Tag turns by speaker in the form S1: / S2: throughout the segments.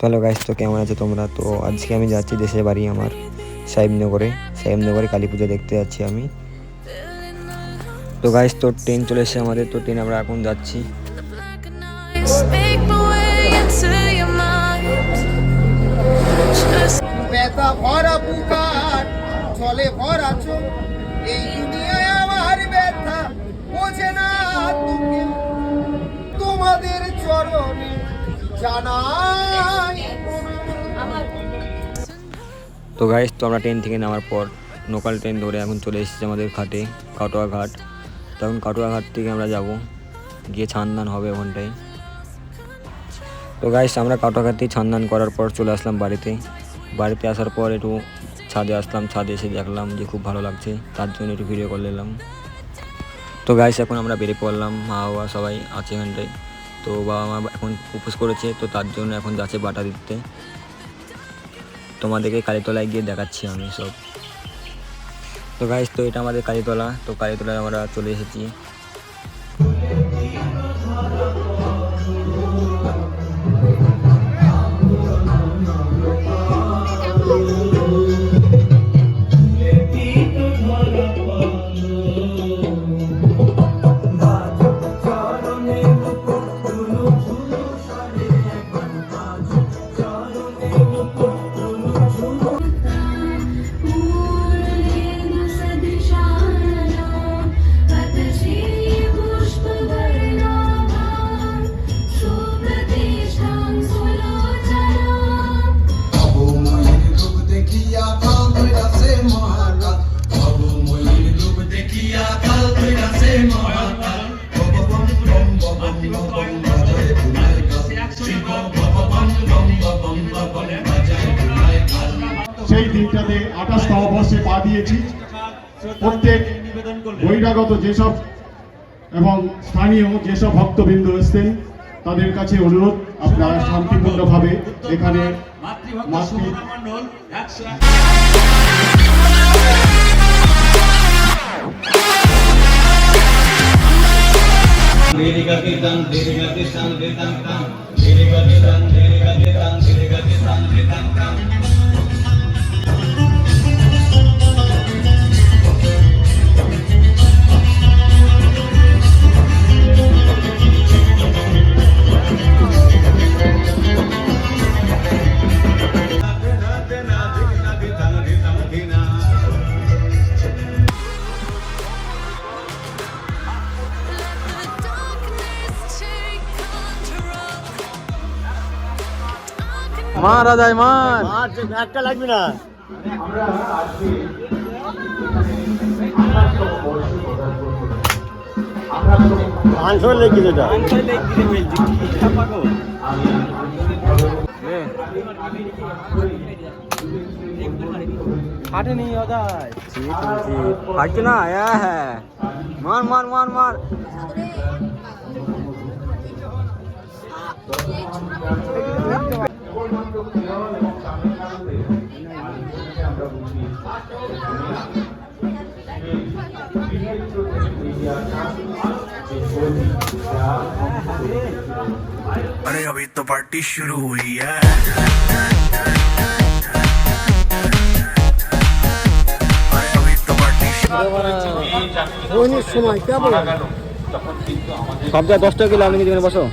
S1: তো hello guys তো কেমন আছো তোমরা? তো আজকে আমি যাচ্ছি দেশের বাড়ি আমার সাহেবনগরে। সাহেবনগরে কালী পুজো দেখতে যাচ্ছি আমি। তো গাইস তো ট্রেন চলে এসেছে আমাদের, তো ট্রেন আমরা এখন যাচ্ছি।
S2: তোমাদের চরণে
S1: তো গাইস তো আমরা ট্রেন থেকে নামার পর লোকাল ট্রেন ধরে এখন চলে এসেছি আমাদের ঘাটে, কাটোয়া ঘাট। তখন কাটোয়া ঘাট থেকে আমরা যাব, গিয়ে ছান্দান হবে ওখানটায়। তো গাইস আমরা কাটোয়া ঘাট থেকে ছান্দান করার পর চলে আসলাম বাড়িতে। বাড়িতে আসার পর একটু ছাদে আসলাম, ছাদে এসে দেখলাম যে খুব ভালো লাগছে, তার জন্য একটু ভিডিও করে নিলাম। তো গাইস এখন আমরা বেরিয়ে পড়লাম, মা বাবা সবাই আছে এখানটায় তো বাবা মা এখন উপোস করেছে, তো তার জন্য এখন যাচ্ছে বাটা দিতে। তোমাদেরকে কালীতলায় গিয়ে দেখাচ্ছি আমি সব। তো গাইস তো এটা আমাদের কালীতলা, তো কালীতলায় আমরা চলে এসেছি।
S3: সেই দিনটাতে আঠাশতম বর্ষে পা দিয়েছি। প্রত্যেক বহিরাগত যেসব এবং স্থানীয় যেসব ভক্তবৃন্দ এসছেন, তাদের কাছে অনুরোধ, আপনারা শান্তিপূর্ণভাবে এখানে মাতৃ
S4: धीरे गति दम धीरे गति संग दम धीरे गति दम धीरे
S1: মার রাজাই মার।
S2: একটা লাগবে না। আনসার লেগে যেটা
S1: ফাটছে না? হ্যাঁ। মার মার মার মার।
S5: अरे अभी तो पार्टी शुरू हुई है अरे अभी तो पार्टी
S2: সময় কেমন
S1: সব জায়গায় দশ টাকা কিলো আপনি কিছু বসো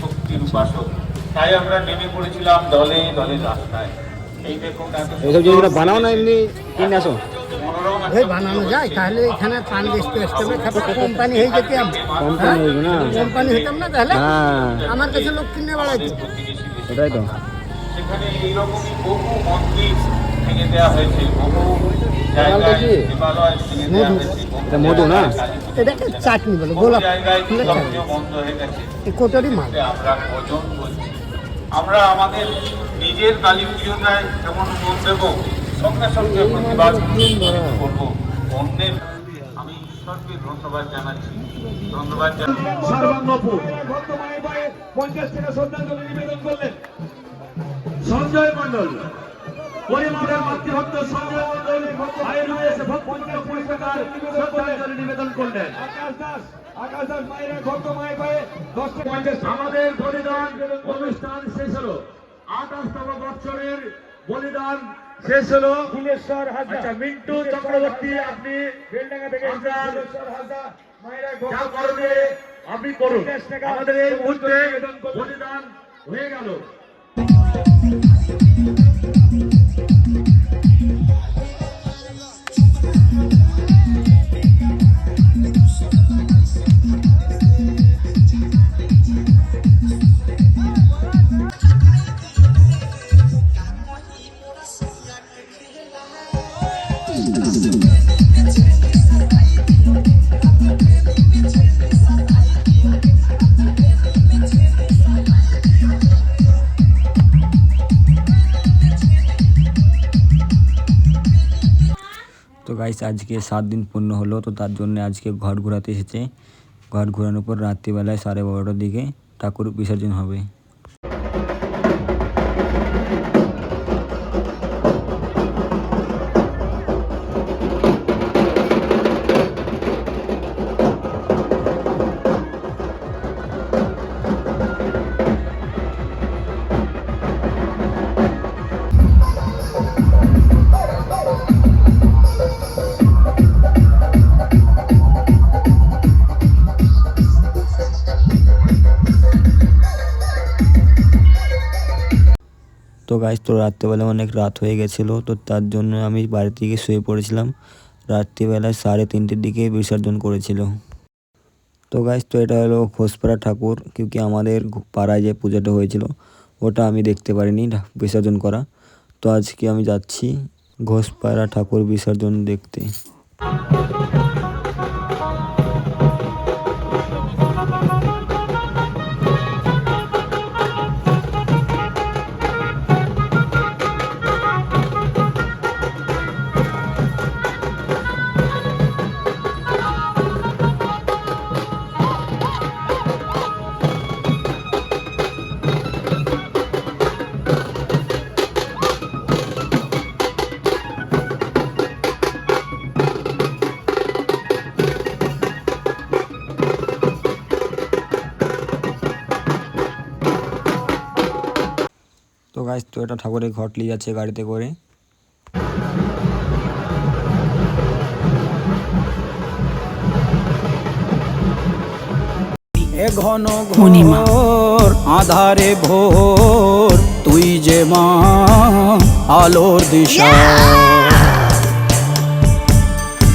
S6: শক্তির উপাসক তাই আমরা নেমে পড়েছিলাম দলে দলে রাস্তায়। এই দেখুন
S1: এইসব জিনিসগুলো বানাও না এমনি কিনে আসো।
S2: এই বানানো যায় তাহলে এখানে পান বেচতে বেচতে হবে তারপর কোম্পানি হয়ে যেতাম
S1: কোম্পানি হইবে না।
S2: কোম্পানি হতাম না তাহলে?
S1: হ্যাঁ।
S2: আমার কাছে লোক কিনে বেড়াইতো
S1: ওটাই তো।
S6: সেখানে এইরকমই বহু মন্দির ভেঙে দেওয়া হয়েছে বহু
S1: এটা মধু না?
S2: এটাকে চাটনি। বলে গোলাপ।
S6: জায়গায়
S2: ফুলের
S6: বন্ধ হয়ে গেছে।
S2: কোটারি মাল।
S6: আমরা ভজন করছি। আমরা আমাদের নিজের কালী পুজোটায় যেমন মন দেব সঙ্গে সঙ্গে প্রতিবাদ করব। অন্যের আমি ঈশ্বরকে ধন্যবাদ জানাচ্ছি। ধন্যবাদ
S7: পঞ্চাশ সঞ্জয় মন্ডল পরিমাণের মাতৃভক্ত সঞ্জয় মন্ডল রয়েছে পঞ্চাশ কুড়ি টাকার শ্রদ্ধাঞ্জলি নিবেদন করলেন আকাশ দাস আকাশ দাস মায়ের ভক্ত মায়ের পায়ে দশ পঞ্চাশ আমাদের প্রতিদান অনুষ্ঠান শেষ হলো। আঠাশতম বছরের বলিদান শেষ হলো। ফুলেশ্বর আচ্ছা মিন্টু চক্রবর্তী আপনি যা করবে আপনি করুন। আমাদের এই মুহূর্তে বলিদান হয়ে গেল।
S1: গাইস আজকে সাত দিন পূর্ণ হলো, তো তার জন্য আজকে ঘর ঘোরাতে এসেছে। ঘর ঘোরানোর পর রাত্রিবেলায় সাড়ে বারোটার দিকে ঠাকুর বিসর্জন হবে। গাইস তো রাত্রেবেলা অনেক রাত হয়ে গেছিল, তো তার জন্য আমি বাড়ি থেকে শুয়ে পড়েছিলাম। রাত্রিবেলায় সাড়ে তিনটের দিকে বিসর্জন করেছিল। তো গাইস তো এটা হলো ঘোষপাড়া ঠাকুর, কিউকি আমাদের পাড়ায় যে পুজোটা হয়েছিল, ওটা আমি দেখতে পারিনি বিসর্জন করা। তো আজকে আমি যাচ্ছি ঘোষপাড়া ঠাকুর বিসর্জন দেখতে। তো গাইস তো এটা ঠাকুরের ঘট নিয়ে যাচ্ছে গাড়িতে করে।
S8: ঘন ঘোর আধারে ভোর তুই যে মা আলোর দিশা।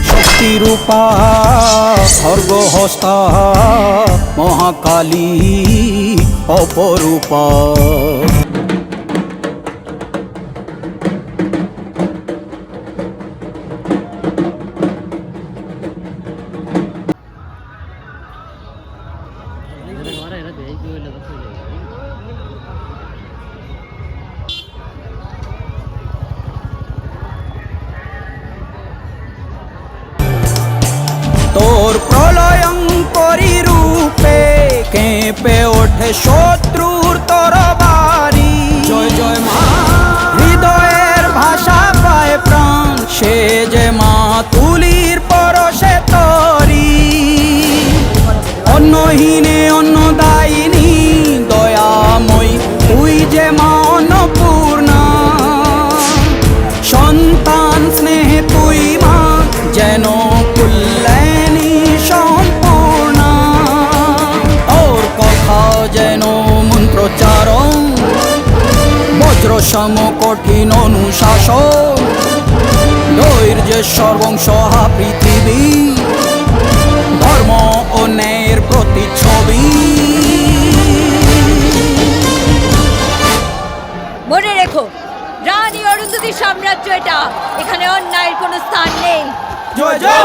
S8: শক্তি রূপা স্বর্গ হস্তা মহাকালী অপরূপা। কেঁপে ওঠে শত্রুর সম কঠিন অনুশাসন ধৈর্যের সর্বংসহা পৃথিবী ধর্ম ও ন্যায়ের প্রতিচ্ছবি
S9: মনে রেখো রানী অরুন্ধতির সাম্রাজ্য এটা এখানে অন্যায়ের কোনো স্থান নেই
S8: জয় জয়